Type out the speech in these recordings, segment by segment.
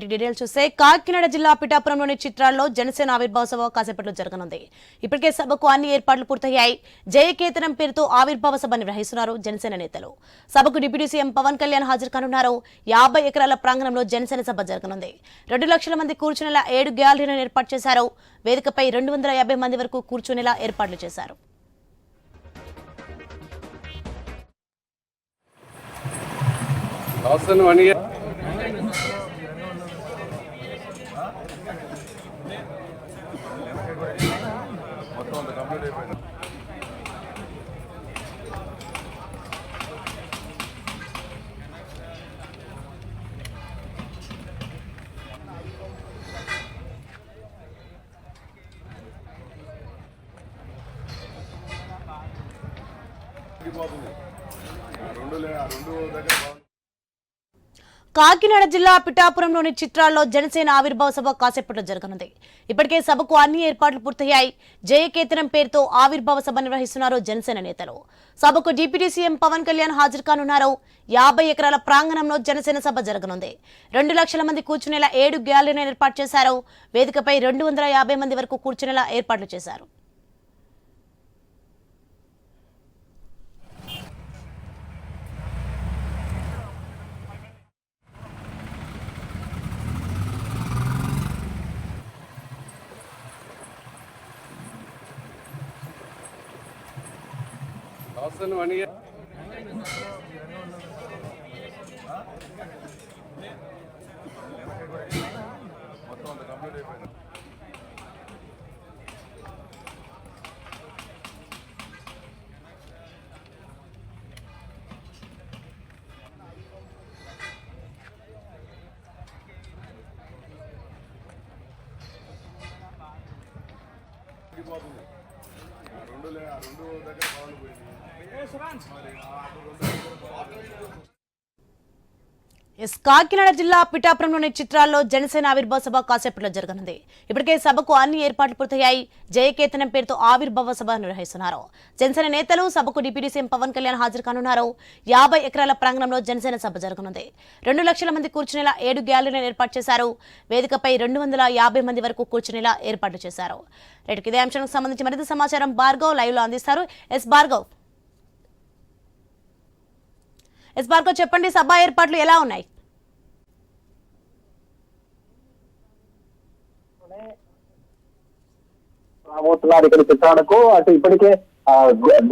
Details చూస్తే కాకినాడ జిల్లా పిఠాపురంలోని చిత్రాల్లో జనసేన ఆవిర్భావ సభ కాసేపట్లో జరగనుంది. ఇప్పటికే సభకు అన్ని ఏర్పాట్లు పూర్తయ్యాయి. జయకేతనం పేరుతో ఆవిర్భావ సభ నిర్వహిస్తున్నారు జనసేన నేతలు. సభకు డిప్యూటీ సీఎం పవన్ కళ్యాణ్ హాజరు కానున్నారు. యాభై ఎకరాల ప్రాంగణంలో జనసేన సభ జరగనుంది. రెండు లక్షల మంది కూర్చునేలా ఏడు గ్యాలరీలను ఏర్పాటు చేశారు. వేదికపై రెండు వందల యాభై మంది వరకు కూర్చునేలా ఏర్పాట్లు చేశారు. మొత్తం అంత కంప్లీట్ అయిపోయింది తగ్గిపోతుంది ఆ రెండు లే- ఆ రెండు దగ్గర బాగుంది కాకినాడ జిల్లా పిఠాపురంలోని చిత్రాల్లో జనసేన ఆవిర్భావ సభ కాసేపట్లో జరగనుంది. ఇప్పటికే సభకు అన్ని ఏర్పాట్లు పూర్తయ్యాయి. జయకేతనం పేరుతో ఆవిర్భావ సభ నిర్వహిస్తున్నారు జనసేన నేతలు. సభకు డిప్యూటీ సీఎం పవన్ కళ్యాణ్ హాజరు కానున్నారు. యాభై ఎకరాల ప్రాంగణంలో జనసేన సభ జరగనుంది. రెండు లక్షల మంది కూర్చునేలా ఏడు గ్యాలరీని ఏర్పాటు చేశారు. వేదికపై రెండు వందల యాభై మంది వరకు కూర్చునేలా ఏర్పాట్లు చేశారు. మొత్తం అంత కంప్లీట్ అయిపోయింది రెండు లే- ఆ రెండు దగ్గర పాలు పోయింది ఎస్ కాకినాడ జిల్లా పిఠాపురంలోని చిత్రాల్లో జనసేన ఆవిర్భావ సభ కాసేపట్లో జరగనుంది. ఇప్పటికే సభకు అన్ని ఏర్పాట్లు పూర్తయ్యాయి. జయకేతనం పేరుతో ఆవిర్భావ సభ నిర్వహిస్తున్నారు. జనసేన నేతలు సభకు డిప్యూటీ సీఎం పవన్ కళ్యాణ్ హాజరు కానున్నారు. యాభై ఎకరాల ప్రాంగణంలో జనసేన సభ జరగనుంది. రెండు లక్షల మంది కూర్చునేలా ఏడు గ్యాలరీలను ఏర్పాటు చేశారు. వేదికపై రెండు వందల యాభై మంది వరకు కూర్చునేలా ఏర్పాట్లు చేశారు. రైట్ ఇదే అంశానికి సంబంధించి మరింత సమాచారం భార్గవ్ లైవ్లో అందిస్తారు. ఎస్ భార్గవ్. ఎస్ భార్గవ్ చెప్పండి సభ ఏర్పాట్లు ఎలా ఉన్నాయి? రాబోతున్నారు ఇక్కడ చిత్రాలకు. అటు ఇప్పటికే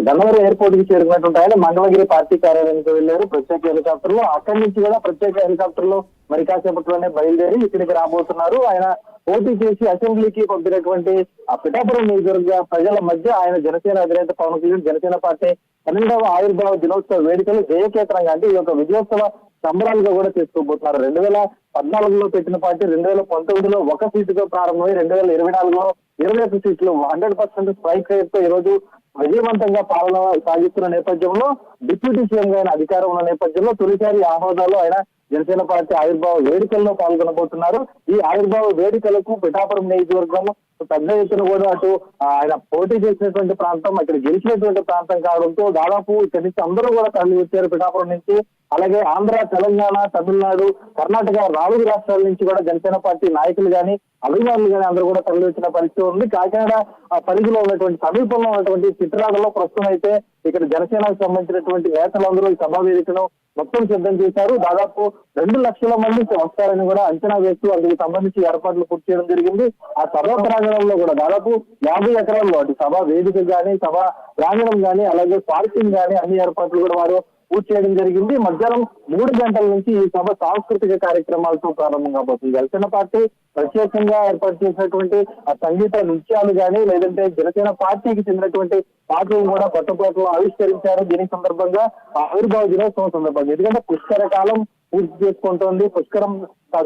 గన్నవరం ఎయిర్పోర్ట్కి చేరుకున్నటువంటి ఆయన మంగళగిరి పార్టీ కార్యాలయానికి వెళ్ళారు ప్రత్యేక హెలికాప్టర్లో అక్కడి నుంచి కూడా ప్రత్యేక హెలికాప్టర్లో మరి కాసేపట్లోనే బయలుదేరి ఇక్కడికి రాబోతున్నారు. ఆయన పోటీ చేసి అసెంబ్లీకి పంపినటువంటి ఆ పిఠాపురం నియోజకవర్గ ప్రజల మధ్య ఆయన జనసేన అధినేత పవన్ కళ్యాణ్ జనసేన పార్టీ పన్నెండవ ఆవిర్భావ దినోత్సవ వేడుకలు జయకేతనంగా అంటే ఈ యొక్క విజయోత్సవ సంబరాలుగా కూడా చేసుకోబోతున్నారు. రెండు వేల పద్నాలుగులో పెట్టిన పార్టీ రెండు వేల పంతొమ్మిదిలో ఒక సీటుతో ప్రారంభమై రెండు వేల ఇరవై నాలుగులో ఇరవై ఒక్క సీట్లు హండ్రెడ్ పర్సెంట్ స్ట్రైక్ రేట్తో ఈ రోజు విజయవంతంగా పాలన సాగిస్తున్న నేపథ్యంలో డిప్యూటీ సీఎం గా ఆయన అధికారం ఉన్న నేపథ్యంలో తొలిసారి ఆ హోదాలో ఆయన జనసేన పార్టీ ఆవిర్భావ వేడుకల్లో పాల్గొనబోతున్నారు. ఈ ఆవిర్భావ వేడుకలకు పిఠాపురం నియోజకవర్గం పెద్ద ఎత్తున కూడా అటు ఆయన పోటీ చేసినటువంటి ప్రాంతం అక్కడ గెలిచినటువంటి ప్రాంతం కావడంతో దాదాపు ఇక్కడి నుంచి అందరూ కూడా తరలి వచ్చారు పిఠాపురం నుంచి. అలాగే ఆంధ్ర తెలంగాణ తమిళనాడు కర్ణాటక నాలుగు రాష్ట్రాల నుంచి కూడా జనసేన పార్టీ నాయకులు గాని అభిమానులు గాని అందరూ కూడా తరలి వచ్చిన పరిస్థితి ఉంది. కాకినాడ ఆ, పరిధిలో ఉన్నటువంటి సమీపంలో ఉన్నటువంటి చిత్రాలలో ప్రస్తుతం అయితే ఇక్కడ జనసేనకు సంబంధించినటువంటి నేతలందరూ ఈ సభా వేదికను మొత్తం సిద్ధం చేశారు. దాదాపు రెండు లక్షల మంది వస్తారని కూడా అంచనా వేస్తూ అందుకు సంబంధించి ఏర్పాట్లు పూర్తి చేయడం జరిగింది. ఆ సభా ప్రాంగణంలో కూడా దాదాపు యాభై ఎకరాల్లో అటు సభా వేదిక గాని సభా ప్రాంగణం గాని అలాగే పార్కింగ్ గాని అన్ని ఏర్పాట్లు కూడా వారు పూర్తి చేయడం జరిగింది. మధ్యాహ్నం మూడు గంటల నుంచి ఈ సభ సాంస్కృతిక కార్యక్రమాలతో ప్రారంభం కాబోతుంది. జనసేన పార్టీ ప్రత్యేకంగా ఏర్పాటు చేసినటువంటి ఆ సంగీత నృత్యాలు గాని లేదంటే జనసేన పార్టీకి చెందినటువంటి పాటలు కూడా కొత్త పాటలు ఆవిష్కరించారు. దీని సందర్భంగా ఆవిర్భావ దినోత్సవం సందర్భంగా. ఎందుకంటే పుష్కర కాలం పూర్తి చేసుకుంటోంది. పుష్కరం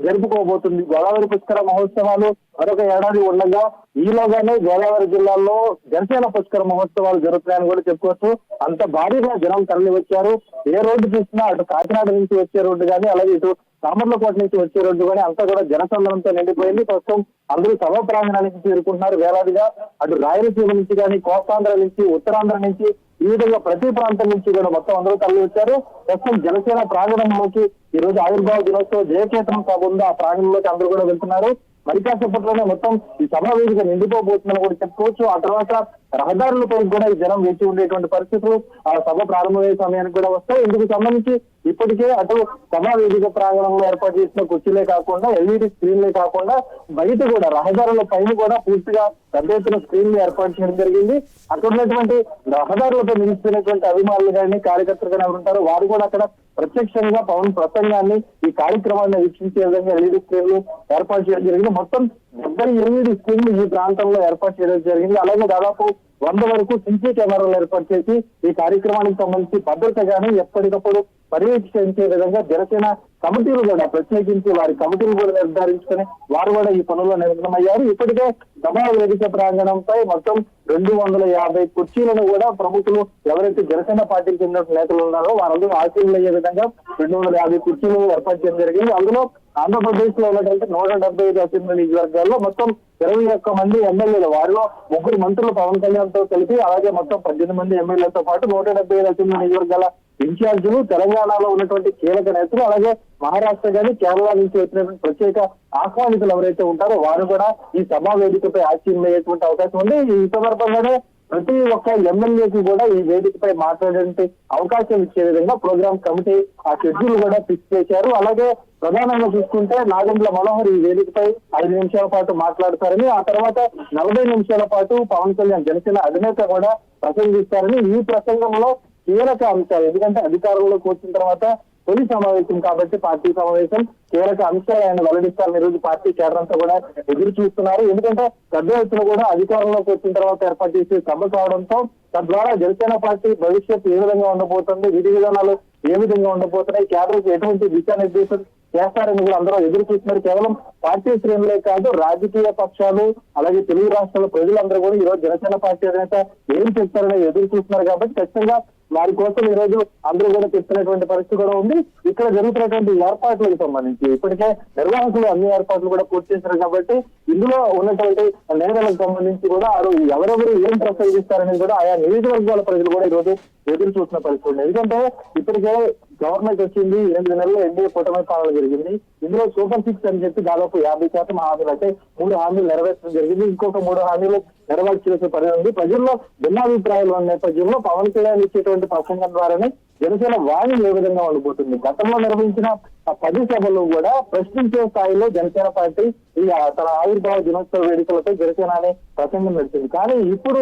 జరుపుకోబోతుంది. గోదావరి పుష్కర మహోత్సవాలు మరొక ఏడాది ఉండగా ఈలోగానే గోదావరి జిల్లాలో జనసేన పుష్కర మహోత్సవాలు జరుగుతున్నాయని కూడా చెప్పుకోవచ్చు. అంత భారీగా జనం తరలి వచ్చారు ఏ రోడ్డు చూసినా అటు కాకినాడ నుంచి వచ్చే రోడ్డు కానీ అలాగే ఇటు సామర్లకోట నుంచి వచ్చే రోడ్డు కానీ అంతా కూడా జనసందనంతో నిండిపోయింది. ప్రస్తుతం అందరూ సభ ప్రాంగణానికి చేరుకుంటున్నారు వేలాదిగా. అటు రాయలసీమ నుంచి కానీ కోస్తాంధ్ర నుంచి ఉత్తరాంధ్ర నుంచి ఈ విధంగా ప్రతి ప్రాంతం నుంచి కూడా మొత్తం అందరూ తరలి వచ్చారు. ప్రస్తుతం జనసేన ప్రాంగణంలోకి ఈ రోజు ఆవిర్భావ దినోత్సవం జయకేతనం సభ ఉంది ఆ ప్రాంగణంలోకి అందరూ కూడా వెళ్తున్నారు. మరి కాసేపట్లోనే మొత్తం ఈ సభా వేదిక నిండిపోబోతుందని కూడా చెప్పుకోవచ్చు. ఆ తర్వాత రహదారులపై కూడా ఈ జనం వేచి ఉండేటువంటి పరిస్థితులు ఆ సభ ప్రారంభమయ్యే సమయానికి కూడా వస్తాయి. ఇందుకు సంబంధించి ఇప్పటికే అటు సభా వేదిక ప్రాంగణంలో ఏర్పాటు చేసిన కుర్చీలే కాకుండా ఎల్ఈడి స్క్రీన్లే కాకుండా బయట కూడా రహదారుల పైన కూడా పూర్తిగా పెద్ద ఎత్తున స్క్రీన్లు ఏర్పాటు చేయడం జరిగింది. అక్కడ ఉన్నటువంటి రహదారులపై నిలిచిపోయినటువంటి అభిమానులు కానీ కార్యకర్తలు కానీ ఎవరు ఉంటారో వారు కూడా అక్కడ ప్రత్యక్షంగా పవన్ ప్రసంగాన్ని ఈ కార్యక్రమాన్ని వీక్షించే విధంగా ఎల్ఈడి స్క్రీన్లు ఏర్పాటు చేయడం జరిగింది. మొత్తం డెబ్బై ఎనిమిది స్క్రీన్లు ఈ ప్రాంతంలో ఏర్పాటు చేయడం జరిగింది. అలాగే దాదాపు వంద వరకు సీసీ కెమెరాలు ఏర్పాటు చేసి ఈ కార్యక్రమానికి సంబంధించి భద్రతగాను ఎప్పటికప్పుడు పర్యవేక్షించే విధంగా జనసేన కమిటీలు కూడా ప్రత్యేకించి వారి కమిటీలు కూడా నిర్ధారించుకొని వారు కూడా ఈ పనుల్లో నిమగ్నమయ్యారు. ఇప్పటికే సభా వేదిక ప్రాంగణంపై మొత్తం రెండు వందల యాభై కుర్చీలను కూడా ప్రముఖులు ఎవరైతే జనసేన పార్టీకి చెందిన నేతలు ఉన్నారో వారందరూ ఆశీర్లు అయ్యే విధంగా రెండు వందల యాభై కుర్చీలు ఏర్పాటు చేయడం జరిగింది. అందులో ఆంధ్రప్రదేశ్లో ఉన్నటువంటి నూట డెబ్బై ఐదు అసెంబ్లీ నియోజకవర్గాల్లో మొత్తం ఇరవై ఒక్క మంది ఎమ్మెల్యేలు. వారిలో ముగ్గురు మంత్రులు పవన్ కళ్యాణ్తో కలిపి అలాగే మొత్తం పద్దెనిమిది మంది ఎమ్మెల్యేలతో పాటు నూట డెబ్బై ఐదు అసెంబ్లీ నియోజకవర్గాల ఇన్ఛార్జీలు తెలంగాణలో ఉన్నటువంటి కీలక నేతలు అలాగే మహారాష్ట్ర కానీ కేరళ నుంచి వచ్చినటువంటి ప్రత్యేక ఆహ్వానితులు ఎవరైతే ఉంటారో వారు కూడా ఈ సభా వేదికపై ఆశ్చర్యమయ్యేటువంటి అవకాశం ఉంది. ఈ సందర్భంగానే ప్రతి ఒక్క ఎమ్మెల్యేకి కూడా ఈ వేదికపై మాట్లాడడానికి అవకాశం ఇచ్చే విధంగా ప్రోగ్రామ్ కమిటీ ఆ షెడ్యూల్ కూడా ఫిక్స్ చేశారు. అలాగే ప్రధానంగా చూసుకుంటే నాగండ్ల మనోహర్ ఈ వేదికపై ఐదు నిమిషాల పాటు మాట్లాడతారని ఆ తర్వాత నలభై నిమిషాల పాటు పవన్ కళ్యాణ్ జనసేన అధినేత కూడా ప్రసంగిస్తారని ఈ ప్రసంగంలో కీలక అంశాలు ఎందుకంటే అధికారంలోకి వచ్చిన తర్వాత తొలి సమావేశం కాబట్టి పార్టీ సమావేశం కీలక అంశాలు ఆయన వెల్లడిస్తారని ఈ రోజు పార్టీ కేడర్ అంతా కూడా ఎదురు చూస్తున్నారు. ఎందుకంటే పెద్ద ఎత్తున కూడా అధికారంలోకి వచ్చిన తర్వాత ఏర్పాటు చేసే సభ కావడంతో తద్వారా జనసేన పార్టీ భవిష్యత్తు ఏ విధంగా ఉండబోతుంది విధి విధానాలు ఏ విధంగా ఉండబోతున్నాయి కేడర్కి ఎటువంటి దిశానిర్దేశం చేస్తారని కూడా అందరూ ఎదురు చూస్తున్నారు. కేవలం పార్టీ శ్రేణులే కాదు రాజకీయ పక్షాలు అలాగే తెలుగు రాష్ట్రాల ప్రజలందరూ కూడా ఈ రోజు జనసేన పార్టీ అధినేత ఏం చెప్తారని ఎదురు చూస్తున్నారు. కాబట్టి ఖచ్చితంగా వారి కోసం ఈ రోజు అందరూ కూడా చెప్తున్నటువంటి పరిస్థితి కూడా ఉంది. ఇక్కడ జరుగుతున్నటువంటి ఏర్పాట్లకు సంబంధించి ఇప్పటికే నిర్వాహకులు అన్ని ఏర్పాట్లు కూడా పూర్తి చేశారు కాబట్టి ఇందులో ఉన్నటువంటి నేతలకు సంబంధించి కూడా ఎవరెవరు ఏం ప్రసంగిస్తారనేది కూడా ఆయా నియోజకవర్గాల ప్రజలు కూడా ఈ రోజు ఎదురు చూస్తున్న పరిస్థితి ఉంది. ఎందుకంటే ఇప్పటికే గవర్నమెంట్ వచ్చింది ఎనిమిది నెలలు ఎన్డీఏ కూటమి పాలన జరిగింది. ఇందులో సూపర్ సిక్స్ అని చెప్పి దాదాపు యాభై శాతం హామీలు అంటే మూడు హామీలు నెరవేర్చడం జరిగింది. ఇంకొక మూడు హామీలు నెరవేర్చాల్సిన పని ఉంది. ప్రజల్లో భిన్నాభిప్రాయాలు ఉన్న నేపథ్యంలో పవన్ కళ్యాణ్ ఇచ్చేటువంటి ప్రసంగం ద్వారానే జనసేన వాణి ఏ విధంగా ఉండిపోతుంది? గతంలో నిర్వహించిన ఆ పది సభలు కూడా ప్రశ్నించే స్థాయిలో జనసేన పార్టీ ఈ తన ఆవిర్భావ దినోత్సవ వేడుకలపై జనసేన అనే ప్రసంగం నడిచింది. కానీ ఇప్పుడు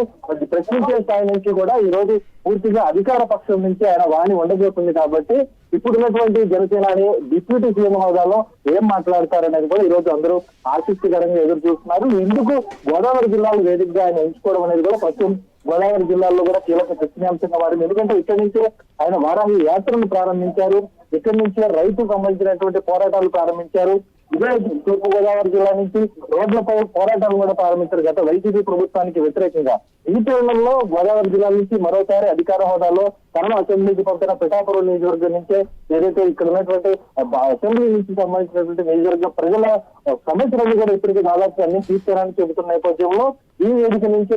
ప్రశ్నించే స్థాయి నుంచి కూడా ఈ రోజు పూర్తిగా అధికార పక్షం నుంచి ఆయన వాణి ఉండబోతుంది కాబట్టి ఇప్పుడున్నటువంటి జనసేనాని డిప్యూటీ సీఎం హోదాలో ఏం మాట్లాడతారనేది కూడా ఈ రోజు అందరూ ఆసక్తికరంగా ఎదురు చూస్తున్నారు. ఇందుకు గోదావరి జిల్లాలో వేదికగా ఆయన ఎంచుకోవడం అనేది కూడా ప్రస్తుతం గోదావరి జిల్లాలో కూడా కీలక చర్చనీయాంశంగా మారింది. ఎందుకంటే ఇక్కడి నుంచే ఆయన వారాహి యాత్రను ప్రారంభించారు. ఇక్కడి నుంచే రైతు సంబంధించినటువంటి పోరాటాలు ప్రారంభించారు. ఇదే తూర్పు గోదావరి జిల్లా నుంచి రోడ్లపై పోరాటాలు కూడా ప్రారంభించారు. గత వైసీపీ ప్రభుత్వానికి వ్యతిరేకంగా. ఈ తరుణంలో గోదావరి జిల్లా నుంచి మరోసారి అధికార హోదాలో కర్మ అసెంబ్లీకి పంపిన పిఠాపురం నియోజకవర్గం నుంచే ఏదైతే ఇక్కడ ఉన్నటువంటి అసెంబ్లీ నుంచి సంబంధించినటువంటి నియోజకవర్గ ప్రజల ఆ, సమస్యలన్నీ కూడా ఇప్పటికీ దాదాపు అన్ని తీర్చారని చెబుతున్న నేపథ్యంలో ఈ వేదిక నుంచి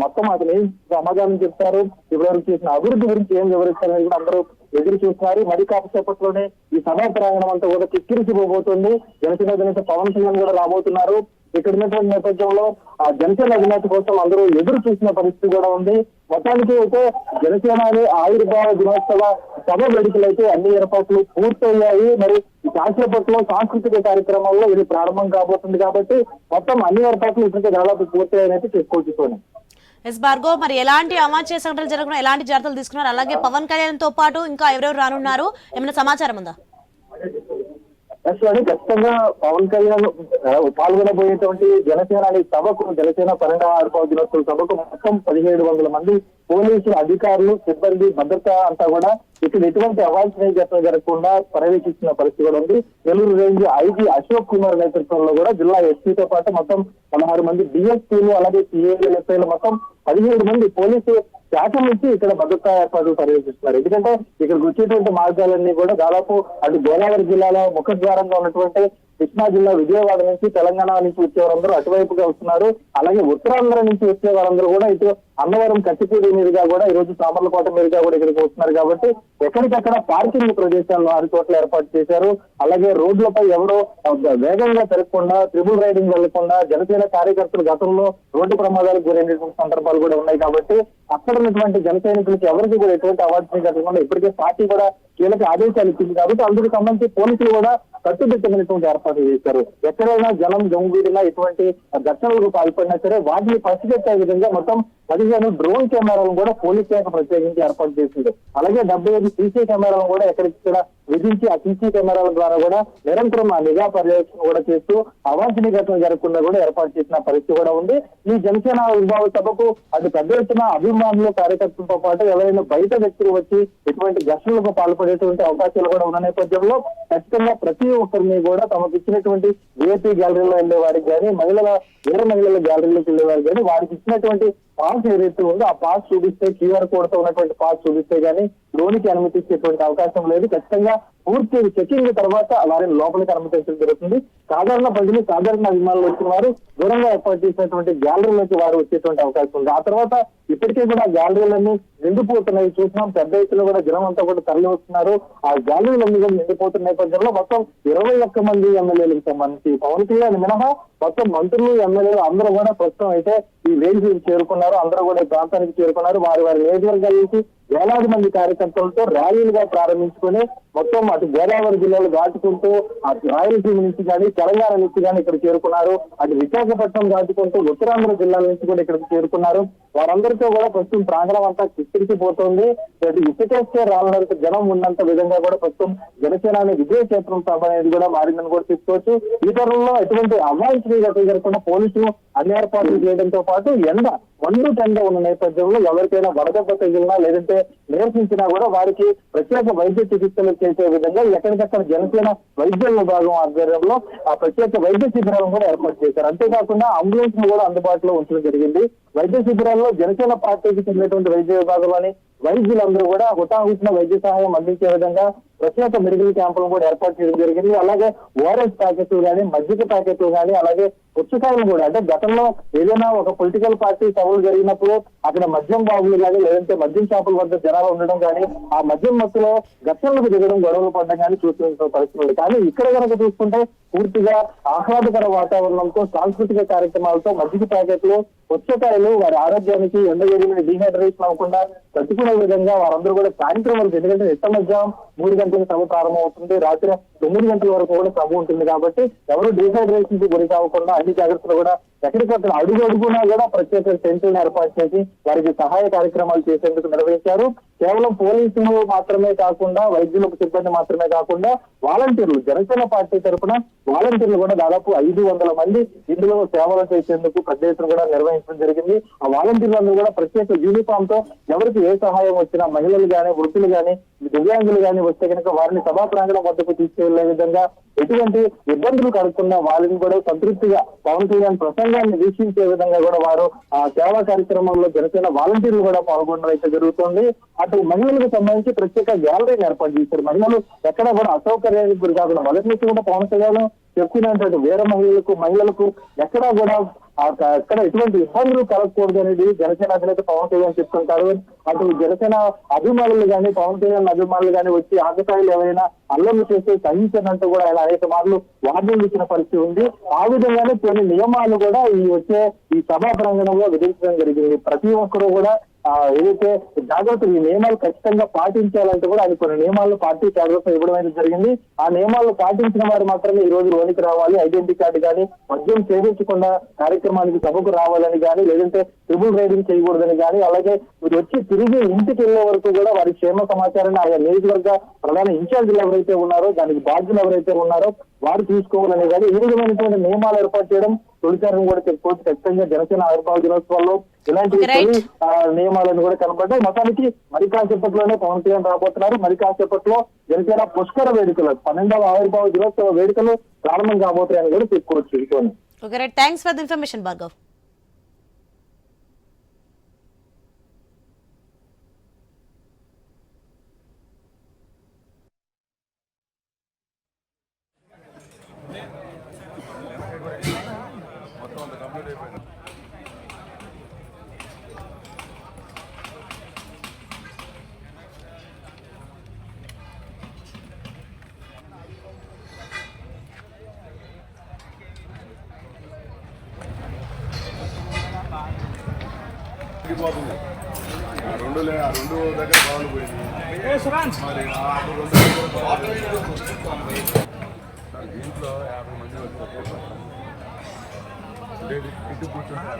మొత్తం అతను ఏం సమాధానం చెప్తారు ఇప్పటివరకు చేసిన అభివృద్ధి గురించి ఏం వివరిస్తారని కూడా అందరూ ఎదురు చూస్తున్నారు. మరి కాసేపట్లోనే ఈ సభా ప్రాంగణం అంతా కూడా కిక్కిరిసిపోబోతుంది. జనసేన అధినేత పవన్ కళ్యాణ్ కూడా రాబోతున్నారు. ఇక్కడ ఉన్నటువంటి నేపథ్యంలో ఆ జనసేన అధినేత కోసం అందరూ ఎదురు చూసిన పరిస్థితి కూడా ఉంది. మొత్తానికి అయితే జనసేన అనే ఆవిర్భావ దినోత్సవ సభ వేడుకలు అయితే అన్ని ఏర్పాట్లు పూర్తయ్యాయి. మరి కాసేపట్లో సాంస్కృతిక కార్యక్రమాల్లో ఇది ప్రారంభం కాబోతుంది కాబట్టి మొత్తం అన్ని ఏర్పాట్లు ఇప్పటికే దాదాపు పూర్తయ్యాయని చెప్పుకోవచ్చు ఎస్ భార్గవ్ మరి ఎలాంటి అవాంఛనీయ సంఘటనలు జరగకుండా ఎలాంటి జాగ్రత్తలు తీసుకున్నారు? అలాగే పవన్ కళ్యాణ్తో పాటు ఇంకా ఎవరెవరు రానున్నారు? ఏమైనా సమాచారం ఉందా? అసలు ఖచ్చితంగా పవన్ కళ్యాణ్ పాల్గొనబోయేటువంటి జనసేన అనే సభకు జనసేన పన్నెండవ ఆరుపావు దినోత్సవ సభకు మొత్తం పదిహేడు వందల మంది పోలీసులు అధికారులు సిబ్బంది భద్రత అంతా కూడా ఇక్కడ ఎటువంటి అవాంఛనీయ ఘటన జరగకుండా పర్యవేక్షిస్తున్న పరిస్థితి కూడా ఉంది. నెల్లూరు రేంజ్ ఐజీ అశోక్ కుమార్ నేతృత్వంలో కూడా జిల్లా ఎస్పీతో పాటు మొత్తం పదహారు మంది డిఎస్పీలు అలాగే సిఏఎస్ఐలు మొత్తం పదిహేడు మంది పోలీసు శాఖ నుంచి ఇక్కడ భద్రతా ఏర్పాట్లు పర్యవేక్షిస్తున్నారు ఎందుకంటే ఇక్కడికి వచ్చేటువంటి మార్గాలన్నీ కూడా దాదాపు అటు గోదావరి జిల్లాలో ముఖద్వారంగా ఉన్నటువంటి కృష్ణా జిల్లా విజయవాడ నుంచి తెలంగాణ నుంచి వచ్చే వారందరూ అటువైపుగా వస్తున్నారు. అలాగే ఉత్తరాంధ్ర నుంచి వచ్చే వారందరూ కూడా ఇటు అన్నవరం కట్టిపూడి మీదుగా కూడా ఈ రోజు సామర్లకోట మీదుగా కూడా ఇక్కడికి వస్తున్నారు కాబట్టి ఎక్కడికక్కడ పార్కింగ్ ప్రదేశాలను ఆరు చోట్ల ఏర్పాటు చేశారు. అలాగే రోడ్లపై ఎవరో వేగంగా తిరగకుండా ట్రిపుల్ రైడింగ్ వెళ్ళకుండా జనసేన కార్యకర్తలు గతంలో రోడ్డు ప్రమాదాలకు గురైనటువంటి సందర్భాలు కూడా ఉన్నాయి కాబట్టి అక్కడ ఉన్నటువంటి జన సైనికులకి ఎవరికి కూడా ఎటువంటి అవార్డు జరగకుండా ఇప్పటికే పార్టీ కూడా కీలక ఆదేశాలు ఇచ్చింది కాబట్టి అందుకు సంబంధించి పోలీసులు కూడా కట్టుదిట్టమైనటువంటి ఏర్పాటు చేశారు. ఎక్కడైనా జనం జంగుడినా ఇటువంటి ఘటనలకు పాల్పడినా సరే వాటిని పసిగట్టే విధంగా మొత్తం పదిహేను డ్రోన్ కెమెరాలను కూడా పోలీస్ శాఖ ప్రత్యేకించి ఏర్పాటు చేసింది. అలాగే డెబ్బై ఐదు సీసీ కెమెరాలను కూడా ఎక్కడిక్కడ విధించి ఆ సీసీ కెమెరాల ద్వారా కూడా నిరంతరం ఆ నిఘా పర్యవేక్షణ కూడా చేస్తూ అవాంఛనీయ ఘటనలు జరగకుండా కూడా ఏర్పాటు చేసిన పరిస్థితి కూడా ఉంది. ఈ జనసేన విభాగ సభకు అటు పెద్ద ఎత్తున అభిమానులు కార్యకర్తలతో పాటు ఎవరైనా బయట వ్యక్తులు వచ్చి ఇటువంటి ఘర్షణలకు పాల్పడేటువంటి అవకాశాలు కూడా ఉన్న నేపథ్యంలో ఖచ్చితంగా ప్రతి ఒక్కరిని కూడా తమకు ఇచ్చినటువంటి ఏపీ గ్యాలరీలో వెళ్ళే వారికి కానీ మహిళల వేరే మహిళల గ్యాలరీలోకి వెళ్ళే వారికి కానీ వారికి ఇచ్చినటువంటి పాస్ ఏదైతే ఉందో ఆ పాస్ చూపిస్తే క్యూఆర్ కోడ్తో ఉన్నటువంటి పాస్ చూపిస్తే గానీ లోనికి అనుమతించేటువంటి అవకాశం లేదు. ఖచ్చితంగా పూర్తి చెకింగ్ తర్వాత వారిని లోపలికి అనుమతించడం జరుగుతుంది. సాధారణ ప్రజలు సాధారణ అభిమానులు వచ్చిన వారు దూరంగా ఏర్పాటు చేసినటువంటి గ్యాలరీలోకి వారు వచ్చేటువంటి అవకాశం ఉంది. ఆ తర్వాత ఇప్పటికే కూడా గ్యాలరీలన్నీ నిండిపోతున్నాయి. చూసినాం పెద్ద ఎత్తులో కూడా జనం అంతా కూడా తరలి వస్తున్నారు ఆ గ్యాలరీలన్నీ కూడా నిండిపోతున్న నేపథ్యంలో మొత్తం ఇరవై ఒక్క మంది ఎమ్మెల్యేలకు సంబంధించి పవన్ కళ్యాణ్ మినహా మొత్తం మంత్రులు ఎమ్మెల్యేలు అందరూ కూడా ప్రస్తుతం అయితే ఈ వేదికకి చేరుకున్నారు. అందరూ కూడా ప్రాంతానికి చేరుకున్నారు. వారి వారి నియోజకవర్గాల నుంచి వేలాది మంది కార్యకర్తలతో ర్యాలీలుగా ప్రారంభించుకొని మొత్తం అటు గోదావరి జిల్లాలు దాటుకుంటూ అటు రాయలసీమ నుంచి కానీ తెలంగాణ నుంచి కానీ ఇక్కడ చేరుకున్నారు. అటు విశాఖపట్నం దాటుకుంటూ ఉత్తరాంధ్ర జిల్లాల నుంచి కూడా ఇక్కడికి చేరుకున్నారు. వారందరితో కూడా ప్రస్తుతం ప్రాంగణం అంతా కిక్కిరిసిపోతుంది అటు ఇసుకేస్తే రాళ్ళంత జనం ఉన్నంత విధంగా కూడా ప్రస్తుతం జనసేన అనే విజయ సభ అనేది కూడా మారిందని కూడా తీసుకోవచ్చు ఈ తరంలో ఎటువంటి అవాంఛనీయ జరగకుండా పోలీసులు అన్ని ఏర్పాట్లు చేయడంతో పాటు ఎండ మండు టెండ ఉన్న నేపథ్యంలో ఎవరికైనా వడదెబ్బ తగిలినా లేదంటే నిరసించినా కూడా వారికి ప్రత్యేక వైద్య చికిత్సలు చేసే విధంగా ఎక్కడికక్కడ జనసేన వైద్య విభాగం ఆధ్వర్యంలో ఆ ప్రత్యేక వైద్య శిబిరాలను కూడా ఏర్పాటు చేశారు. అంతేకాకుండా అంబులెన్స్ కూడా అందుబాటులో ఉంచడం జరిగింది. వైద్య శిబిరాల్లో జనసేన పార్టీకి చెందినటువంటి వైద్య విభాగంలోని వైద్యులందరూ కూడా హుటాహుటిన వైద్య సహాయం అందించే విధంగా ప్రత్యేక మెడికల్ క్యాంపులను కూడా ఏర్పాటు చేయడం జరిగింది. అలాగే ఓఆర్ఎస్ ప్యాకెట్లు కానీ మజ్జిగ ప్యాకెట్లు కానీ అలాగే పుచ్చకాయలు కూడా. అంటే గతంలో ఏదైనా ఒక పొలిటికల్ పార్టీ సభలు జరిగినప్పుడు అక్కడ మద్యం బాబులు కానీ లేదంటే మద్యం షాపుల వద్ద జనాలు ఉండడం కానీ ఆ మద్యం మత్తులో ఘర్షణలకు దిగడం గొడవలు పడడం కానీ చూస్తున్న పరిస్థితులు కానీ ఇక్కడ కనుక చూసుకుంటే పూర్తిగా ఆహ్లాదకర వాతావరణంతో సాంస్కృతిక కార్యక్రమాలతో మజ్జిగ ప్యాకెట్లు పుచ్చకాయలు వారి ఆరోగ్యానికి ఎండగడిన డీహైడ్రేషన్ అవ్వకుండా తట్టుకునే విధంగా వారందరూ కూడా సాయంత్రం వరకు ఎందుకంటే నిట్ట మధ్యాహ్నం మూడు గంటలకు సభ ప్రారంభమవుతుంది. రాత్రి తొమ్మిది గంటల వరకు కూడా సభ ఉంటుంది కాబట్టి ఎవరు డీహైడ్రేషన్కి గురి కాకుండా అన్ని జాగ్రత్తలు కూడా ఎక్కడికక్కడ అడుగు అడుగునా కూడా ప్రత్యేక టెంట్లను ఏర్పాటు చేసి వారికి సహాయ కార్యక్రమాలు చేసేందుకు నిర్వహించారు. కేవలం పోలీసులు మాత్రమే కాకుండా వైద్యులకు సిబ్బంది మాత్రమే కాకుండా వాలంటీర్లు జనసేన పార్టీ తరఫున వాలంటీర్లు కూడా దాదాపు ఐదు వందల మంది ఇందులో సేవలు చేసేందుకు పెద్ద ఎత్తున కూడా నిర్వహించడం జరిగింది. ఆ వాలంటీర్లందరూ కూడా ప్రత్యేక యూనిఫామ్తో ఎవరికి ఏ సహాయం వచ్చినా మహిళలు గాని వృద్ధులు గాని దివ్యాంగులు కానీ వస్తే కనుక వారిని సభా ప్రాంగణం వద్దకు తీసుకెళ్ళే విధంగా ఎటువంటి ఇబ్బందులు కలుగుతున్న వాళ్ళని కూడా సంతృప్తిగా పవన్ కళ్యాణ్ ప్రసంగాన్ని వీక్షించే విధంగా కూడా వారు ఆ సేవా కార్యక్రమంలో జనసేన వాలంటీర్లు కూడా పాల్గొనడం అయితే జరుగుతుంది. అటు మహిళలకు సంబంధించి ప్రత్యేక గ్యాలరీని ఏర్పాటు చేశారు. మహిళలు ఎక్కడ కూడా అసౌకర్యానికి గురి కాకుండా మొదటి నుంచి కూడా పవన్ కళ్యాణ్ చెప్తున్నట్టు వేరే మహిళలకు మహిళలకు ఎక్కడా కూడా ఆ ఎక్కడ ఎటువంటి ఇబ్బందులు కలగకూడదు అనేది జనసేన అధినేత పవన్ కళ్యాణ్ చెప్తుంటారు. అటు జనసేన అభిమానులు కానీ పవన్ కళ్యాణ్ అభిమానులు కానీ వచ్చి ఆకతాయిలు ఎవరైనా అల్లర్లు చేస్తే సహించనంటూ కూడా ఆయన అనేక మార్లు వార్నింగ్ ఇచ్చిన పరిస్థితి ఉంది. ఆ విధంగానే కొన్ని నియమాలు కూడా ఈ వచ్చే ఈ సభా ప్రాంగణంలో విధించడం జరిగింది. ప్రతి ఒక్కరూ కూడా ఏదైతే జాగ్రత్తలు ఈ నియమాలు ఖచ్చితంగా పాటించాలంటే కూడా ఆయన కొన్ని నియమాలను పార్టీ జాగ్రత్త ఇవ్వడం అనేది జరిగింది. ఆ నియమాలను పాటించిన వారు మాత్రమే ఈ రోజు లోనికి రావాలి. ఐడెంటిటీ కార్డు కానీ మద్యం సేవించకుండా కార్యక్రమానికి సభకు రావాలని కానీ లేదంటే ట్రిబుల్ రైడింగ్ చేయకూడదని కానీ అలాగే మీరు వచ్చి తిరిగి ఇంటికి వెళ్ళే వరకు కూడా వారి క్షేమ సమాచారాన్ని ఆయా నియోజకవర్గ ప్రధాన ఇన్ఛార్జీలు ఎవరైతే ఉన్నారో దానికి బాధ్యులు ఎవరైతే ఉన్నారో వారు తీసుకోవాలని కానీ ఈ విధమైనటువంటి నియమాలు ఏర్పాటు చేయడం తొలిసారి కూడా చెప్పుకోవచ్చు ఖచ్చితంగా జనసేన ఆవిర్భావ దినోత్సవాల్లో ఇలాంటి నియమాలను కూడా కనబడ్డాయి మొత్తానికి మరి కాసేపట్లోనే పవన్ కళ్యాణ్ రాబోతున్నారు. మరి కాసేపట్లో జనసేన పుష్కర వేడుకలు పన్నెండవ ఆవిర్భావ దినోత్సవ వేడుకలు ప్రారంభం కాబోతాయని కూడా చెప్పుకోవచ్చు thanks for the information Bhargav తగ్గిపోతుంది ఆ రెండు లే- ఆ రెండు దగ్గర పవన్ పోయింది. మరి ఆ రెండు. సార్, దీంట్లో యాభై మంది అంటే ఇటు కూర్చుంటారు